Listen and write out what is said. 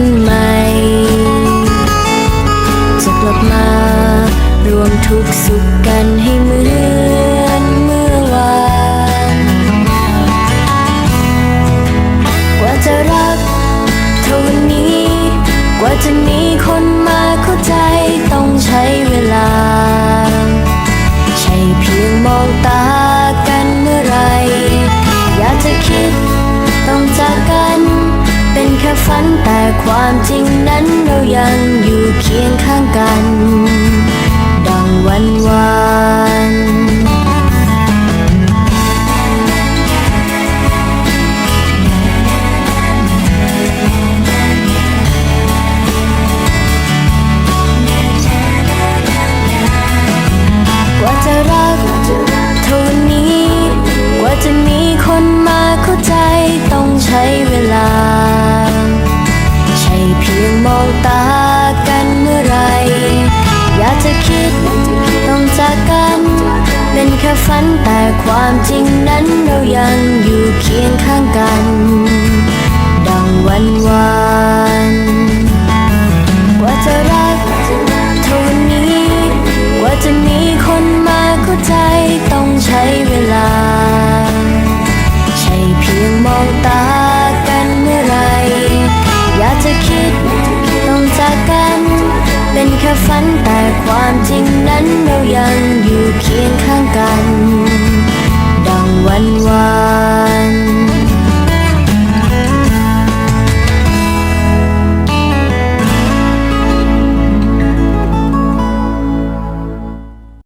กันใหม่ จะกลับมารวมทุกสุขกันให้เหมือน ฝันแต่ความจริงนั้นเรายังอยู่เคียงข้างกัน ดังวันวานกว่าจะรักเท่านี้ กว่าจะมีคนมาเข้าใจต้องใช้ ตากันเมื่อไร อยากจะคิดต้องจากกัน เป็นแค่ฝันแต่ความจริงนั้นเรายังอยู่เคียงข้างกัน ดังวันวานกว่าจะรักเท่านี้ กว่าจะมีคนมาเข้าใจ ฝันแต่ความจริงนั้นเรายัง